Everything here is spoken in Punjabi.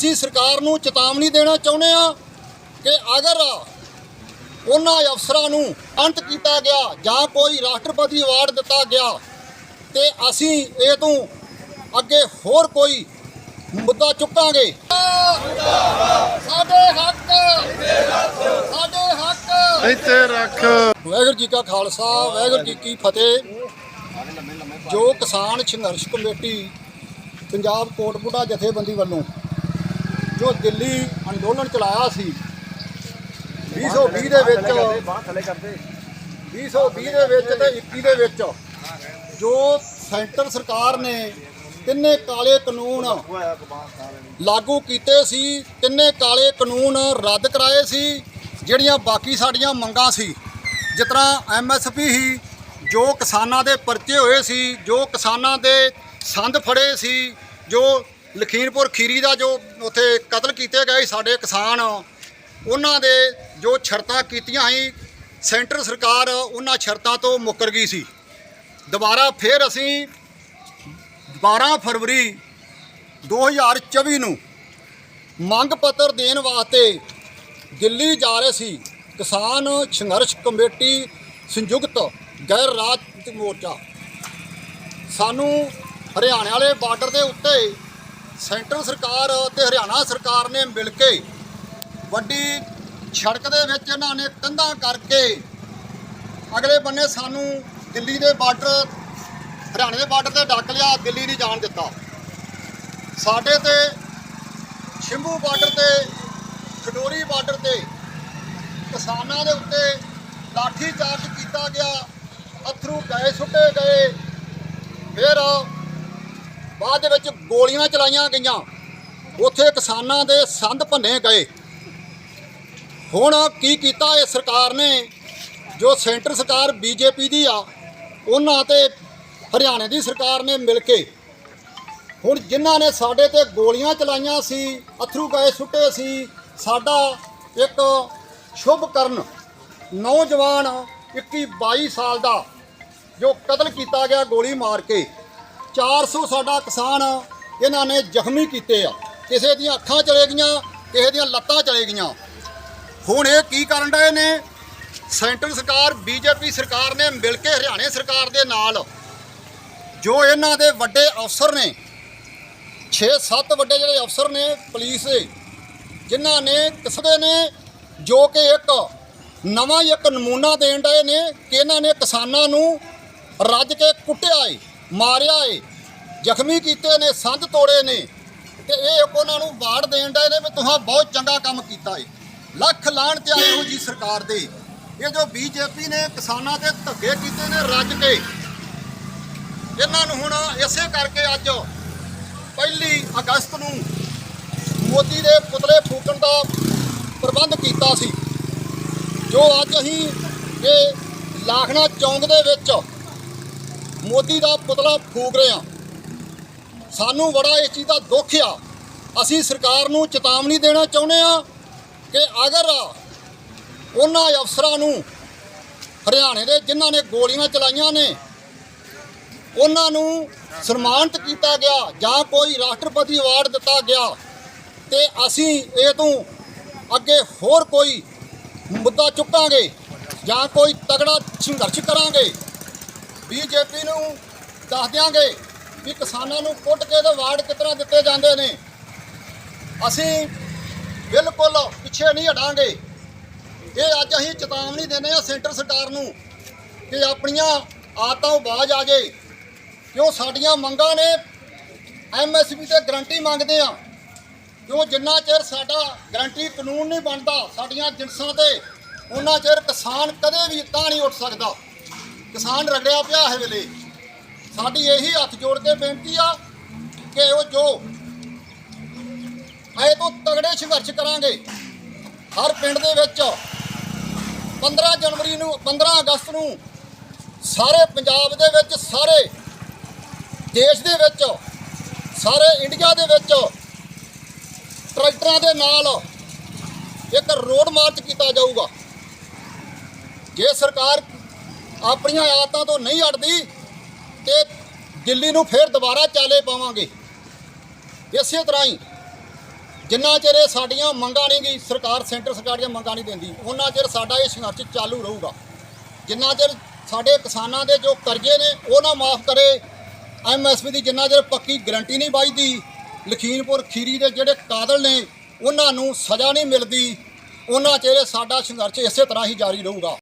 ਅਸੀਂ ਸਰਕਾਰ ਨੂੰ ਚੇਤਾਵਨੀ ਦੇਣਾ ਚਾਹੁੰਦੇ ਆ ਕਿ ਅਗਰ ਉਹਨਾਂ ਅਫਸਰਾਂ ਨੂੰ ਅੰਤ ਕੀਤਾ ਗਿਆ ਜਾਂ ਕੋਈ ਰਾਸ਼ਟਰਪਤੀ ਅਵਾਰਡ ਦਿੱਤਾ ਗਿਆ ਤੇ ਅਸੀਂ ਇਹ ਤੋਂ ਅੱਗੇ ਹੋਰ ਕੋਈ ਮੁੱਦਾ ਚੁੱਕਾਂਗੇ। ਸਾਡੇ ਹੱਕ ਸਾਡੇ ਹੱਕ। ਇੱਥੇ ਰੱਖ। ਵਾਹਿਗੁਰੂ ਜੀ ਕਾ ਖਾਲਸਾ ਵਾਹਿਗੁਰੂ ਜੀ ਕੀ ਫਤਿਹ। ਜੋ ਕਿਸਾਨ ਸੰਘਰਸ਼ ਕਮੇਟੀ ਪੰਜਾਬ ਕੋਟਪੁਰਾ ਜਥੇਬੰਦੀ ਵੱਲੋਂ ਜੋ ਦਿੱਲੀ ਅੰਦੋਲਨ ਚਲਾਇਆ ਸੀ 2020 ਦੇ ਵਿੱਚ ਬਾਹ ਥੱਲੇ ਕਰਦੇ 2020 ਦੇ ਵਿੱਚ ਤੇ 21 ਦੇ ਵਿੱਚ ਜੋ ਸੈਂਟਰ ਸਰਕਾਰ ਨੇ ਤਿੰਨੇ ਕਾਲੇ ਕਾਨੂੰਨ ਲਾਗੂ ਕੀਤੇ ਸੀ, ਤਿੰਨੇ ਕਾਲੇ ਕਾਨੂੰਨ ਰੱਦ ਕਰਾਏ ਸੀ, ਜਿਹੜੀਆਂ ਬਾਕੀ ਸਾਡੀਆਂ ਮੰਗਾਂ ਸੀ। ਜਿਸ ਤਰ੍ਹਾਂ ਐਮਐਸਪੀ ਹੀ ਜੋ ਕਿਸਾਨਾਂ ਦੇ ਪਰਚੇ ਹੋਏ ਸੀ, ਜੋ ਕਿਸਾਨਾਂ ਦੇ ਸੰਦ ਫੜੇ ਸੀ, ਜੋ ਲਖੀਮਪੁਰ ਖੀਰੀ ਦਾ ਜੋ ਉੱਥੇ ਕਤਲ ਕੀਤੇ ਗਏ ਸਾਡੇ ਕਿਸਾਨ, ਉਹਨਾਂ ਦੇ ਜੋ ਸ਼ਰਤਾਂ ਕੀਤੀਆਂ ਸੀ, ਸੈਂਟਰ ਸਰਕਾਰ ਉਹਨਾਂ ਸ਼ਰਤਾਂ ਤੋਂ ਮੁੱਕਰ ਗਈ ਸੀ। ਦੁਬਾਰਾ ਫਿਰ ਅਸੀਂ 12 ਫਰਵਰੀ 2024 ਨੂੰ ਮੰਗ ਪੱਤਰ ਦੇਣ ਵਾਸਤੇ ਦਿੱਲੀ ਜਾ ਰਹੇ ਸੀ। ਕਿਸਾਨ ਸੰਘਰਸ਼ ਕਮੇਟੀ ਸੰਯੁਕਤ ਗੈਰ ਰਾਜਨੀਤਿਕ ਮੋਰਚਾ। ਸਾਨੂੰ ਹਰਿਆਣੇ ਵਾਲੇ ਬਾਰਡਰ ਦੇ ਉੱਤੇ ਸੈਂਟਰ ਸਰਕਾਰ ਤੇ ਹਰਿਆਣਾ ਸਰਕਾਰ ਨੇ ਮਿਲ ਕੇ ਵੱਡੀ ਸੜਕ ਦੇ ਵਿੱਚ ਇਹਨਾਂ ਨੇ ਕੰਧਾਂ ਕਰਕੇ ਅਗਲੇ ਬੰਨੇ ਸਾਨੂੰ ਦਿੱਲੀ ਦੇ ਬਾਰਡਰ, ਹਰਿਆਣੇ ਦੇ ਬਾਰਡਰ ਤੇ ਡੱਕ ਲਿਆ, ਦਿੱਲੀ ਨਹੀਂ ਜਾਣ ਦਿੱਤਾ। ਸਾਡੇ ਤੇ ਸ਼ਿੰਭੂ ਬਾਰਡਰ ਤੇ, ਖਡੋਰੀ ਬਾਰਡਰ ਤੇ ਕਿਸਾਨਾਂ ਦੇ ਉੱਤੇ ਲਾਠੀ ਚਾਰਜ ਕੀਤਾ ਗਿਆ। ਅਥਰੂ ਗਏ, ਸੁੱਟੇ ਗਏ। ਫਿਰ ਬਾਅਦ ਦੇ ਵਿੱਚ ਗੋਲੀਆਂ ਚਲਾਈਆਂ ਗਈਆਂ। ਉੱਥੇ ਕਿਸਾਨਾਂ ਦੇ ਸੰਦ ਭੰਨੇ ਗਏ। ਹੁਣ ਕੀ ਕੀਤਾ ਇਹ ਸਰਕਾਰ ਨੇ? ਜੋ ਸੈਂਟਰ ਸਰਕਾਰ ਬੀਜੇਪੀ ਦੀ ਆ, ਉਹਨਾਂ ਤੇ ਹਰਿਆਣੇ ਦੀ ਸਰਕਾਰ ਨੇ ਮਿਲ ਕੇ ਹੁਣ ਜਿਨ੍ਹਾਂ ਨੇ ਸਾਡੇ ਤੇ ਗੋਲੀਆਂ ਚਲਾਈਆਂ ਸੀ, ਅਥਰੂ ਗਏ ਸੁੱਟੇ ਸੀ, ਸਾਡਾ ਇੱਕ ਸ਼ੁਭ ਕਰਨ ਨੌਜਵਾਨ 21 22 ਸਾਲ ਦਾ ਜੋ ਕਤਲ ਕੀਤਾ ਗਿਆ ਗੋਲੀ ਮਾਰ ਕੇ। 400 ਸਾਡਾ ਕਿਸਾਨ ਇਹਨਾਂ ਨੇ ਜ਼ਖਮੀ ਕੀਤੇ ਆ। ਕਿਸੇ ਦੀਆਂ ਅੱਖਾਂ ਚਲੇ ਗਈਆਂ, ਕਿਸੇ ਦੀਆਂ ਲੱਤਾਂ ਚਲੇ ਗਈਆਂ। ਹੁਣ ਇਹ ਕੀ ਕਰਨ ਡਏ ਨੇ? ਸੈਂਟਰ ਸਰਕਾਰ, ਬੀਜੇਪੀ ਸਰਕਾਰ ਨੇ ਮਿਲ ਕੇ ਹਰਿਆਣੇ ਸਰਕਾਰ ਦੇ ਨਾਲ ਜੋ ਇਹਨਾਂ ਦੇ ਵੱਡੇ ਅਫਸਰ ਨੇ 6-7 ਵੱਡੇ ਜਿਹੜੇ ਅਫਸਰ ਨੇ ਪੁਲਿਸ ਦੇ, ਜਿਨ੍ਹਾਂ ਨੇ ਕਿਸਦੇ ਨੇ, ਜੋ ਕਿ ਇੱਕ ਨਵਾਂ ਇੱਕ ਨਮੂਨਾ ਦੇਣ ਡਏ ਨੇ ਕਿ ਇਹਨਾਂ ਨੇ ਕਿਸਾਨਾਂ ਨੂੰ ਰੱਜ ਕੇ ਕੁੱਟਿਆ ਏ। ਮਾਰਿਆ ਏ। ਜ਼ਖਮੀ ਕੀਤੇ ਨੇ ਸੰਦ ਤੋੜੇ ਨੇ। ਤੇ ਇਹ ਉਹਨਾਂ ਨੂੰ ਵਾਰਡ ਦੇਣ ਦਾ ਨੇ ਵੀ ਤੁਸੀਂ ਬਹੁਤ ਚੰਗਾ ਕੰਮ ਕੀਤਾ ਏ। ਲੱਖ ਲਾਹਣ ਤੇ ਆਏ ਹੋ ਜੀ ਸਰਕਾਰ ਦੇ। ਇਹ ਜੋ ਬੀਜੇਪੀ ਨੇ ਕਿਸਾਨਾਂ ਤੇ ਧੱਕੇ ਕੀਤੇ ਨੇ ਰੱਜ ਕੇ। ਇਹਨਾਂ ਨੂੰ ਹੁਣ ਇਸੇ ਕਰਕੇ ਅੱਜ ਪਹਿਲੀ ਅਗਸਤ ਨੂੰ ਮੋਦੀ ਦੇ ਪੁਤਲੇ ਫੂਕਣ ਦਾ ਪ੍ਰਬੰਧ ਕੀਤਾ ਸੀ। ਜੋ ਅੱਜ ਅਸੀਂ ਇਹ ਲਾਖਣਾ ਚੌਂਕ ਦੇ ਵਿੱਚ ਮੋਦੀ ਦਾ ਪੁਤਲਾ ਫੂਕ ਰਹੇ ਹਾਂ। ਸਾਨੂੰ ਬੜਾ ਇਸ ਚੀਜ਼ ਦਾ ਦੁੱਖ ਆ। ਅਸੀਂ ਸਰਕਾਰ ਨੂੰ ਚੇਤਾਵਨੀ ਦੇਣਾ ਚਾਹੁੰਦੇ ਆ ਕਿ ਅਗਰ ਉਹਨਾਂ ਅਫਸਰਾਂ ਨੂੰ ਹਰਿਆਣੇ ਦੇ ਜਿਨ੍ਹਾਂ ਨੇ ਗੋਲੀਆਂ ਚਲਾਈਆਂ ਨੇ, ਉਹਨਾਂ ਨੂੰ ਸਨਮਾਨਿਤ ਕੀਤਾ ਗਿਆ ਜਾਂ ਕੋਈ ਰਾਸ਼ਟਰਪਤੀ ਅਵਾਰਡ ਦਿੱਤਾ ਗਿਆ ਤੇ ਅਸੀਂ ਇਹ ਤੋਂ ਅੱਗੇ ਹੋਰ ਕੋਈ ਮੁੱਦਾ ਚੁੱਕਾਂਗੇ ਜਾਂ ਕੋਈ ਤਗੜਾ ਸੰਘਰਸ਼ ਕਰਾਂਗੇ ਬੀਜੇਪੀ ਨੂੰ ਦੱਸ ਦਿਆਂਗੇ ਵੀ ਕਿਸਾਨਾਂ ਨੂੰ ਕੁੱਟ ਕੇ ਤੇ ਵਾਰਡ ਕਿਸ ਤਰ੍ਹਾਂ ਦਿੱਤੇ ਜਾਂਦੇ ਨੇ। ਅਸੀਂ ਬਿਲਕੁਲ ਪਿੱਛੇ ਨਹੀਂ ਹਟਾਂਗੇ। ਇਹ ਅੱਜ ਅਸੀਂ ਚੇਤਾਵਨੀ ਦਿੰਦੇ ਆ ਸੈਂਟਰ ਸਰਕਾਰ ਨੂੰ ਕਿ ਆਪਣੀਆਂ ਆਦਤਾਂ ਬਾਜ ਆ ਜੇ ਕਿਉਂ ਸਾਡੀਆਂ ਮੰਗਾਂ ਨੇ? ਐਮਐਸਪੀ ਤੇ ਗਰੰਟੀ ਮੰਗਦੇ ਆ ਕਿਉਂ ਜਿੰਨਾ ਚਿਰ ਸਾਡਾ ਗਰੰਟੀ ਕਾਨੂੰਨ ਨਹੀਂ ਬਣਦਾ, ਸਾਡੀਆਂ ਜਿੰਸਾਂ ਤੇ, ਉਹਨਾਂ ਚਿਰ ਕਿਸਾਨ ਕਦੇ ਵੀ ਤਾਂ ਨਹੀਂ ਉੱਠ ਸਕਦਾ। ਕਿਸਾਨ ਰਗੜਿਆ ਪਿਆ ਹੈ ਵੇਲੇ। ਸਾਡੀ ਇਹੀ ਹੱਥ ਜੋੜ ਕੇ ਬੇਨਤੀ ਆ ਕਿ ਉਹ ਜੋ ਐ ਤੋਂ ਤਗੜੇ ਸੰਘਰਸ਼ ਕਰਾਂਗੇ, ਹਰ ਪਿੰਡ ਦੇ ਵਿੱਚ 15 ਜਨਵਰੀ ਨੂੰ 15 ਅਗਸਤ ਨੂੰ ਸਾਰੇ ਪੰਜਾਬ ਦੇ ਵਿੱਚ, ਸਾਰੇ ਦੇਸ਼ ਦੇ ਵਿੱਚ, ਸਾਰੇ ਇੰਡੀਆ ਦੇ ਵਿੱਚ ਟਰੈਕਟਰਾਂ ਦੇ ਨਾਲ ਇੱਕ ਰੋਡ ਮਾਰਚ ਕੀਤਾ ਜਾਊਗਾ। ਜੇ ਸਰਕਾਰ ਆਪਣੀਆਂ ਆਦਤਾਂ ਤੋਂ ਨਹੀਂ ਹਟਦੀ ਤੇ ਦਿੱਲੀ ਨੂੰ ਫੇਰ ਦੁਬਾਰਾ ਚਾਲੇ ਪਾਵਾਂਗੇ। ਇਸੇ ਤਰ੍ਹਾਂ ਹੀ ਜਿੰਨਾ ਚਿਰ ਇਹ ਸਾਡੀਆਂ ਮੰਗਾਂ ਨਹੀਂ ਗਈ, ਸਰਕਾਰ ਸੈਂਟਰ ਸਰਕਾਰ ਦੀਆਂ ਮੰਗਾਂ ਨਹੀਂ ਦਿੰਦੀ, ਉਹਨਾਂ ਚਿਰ ਸਾਡਾ ਇਹ ਸੰਘਰਸ਼ ਚਾਲੂ ਰਹੂਗਾ। ਜਿੰਨਾ ਚਿਰ ਸਾਡੇ ਕਿਸਾਨਾਂ ਦੇ ਜੋ ਕਰਜ਼ੇ ਨੇ, ਉਹ ਨਾ ਮਾਫ ਕਰੇ। ਐਮਐਸਪੀ ਦੀ ਜਿੰਨਾ ਚਿਰ ਪੱਕੀ ਗਰੰਟੀ ਨਹੀਂ ਵੱਜਦੀ, ਲਖੀਮਪੁਰ ਖੀਰੀ ਦੇ ਜਿਹੜੇ ਕਾਦਲ ਨੇ, ਉਹਨਾਂ ਨੂੰ ਸਜ਼ਾ ਨਹੀਂ ਮਿਲਦੀ, ਉਹਨਾਂ ਚਿਰ ਸਾਡਾ ਸੰਘਰਸ਼ ਇਸੇ ਤਰ੍ਹਾਂ ਹੀ ਜਾਰੀ ਰਹੂਗਾ।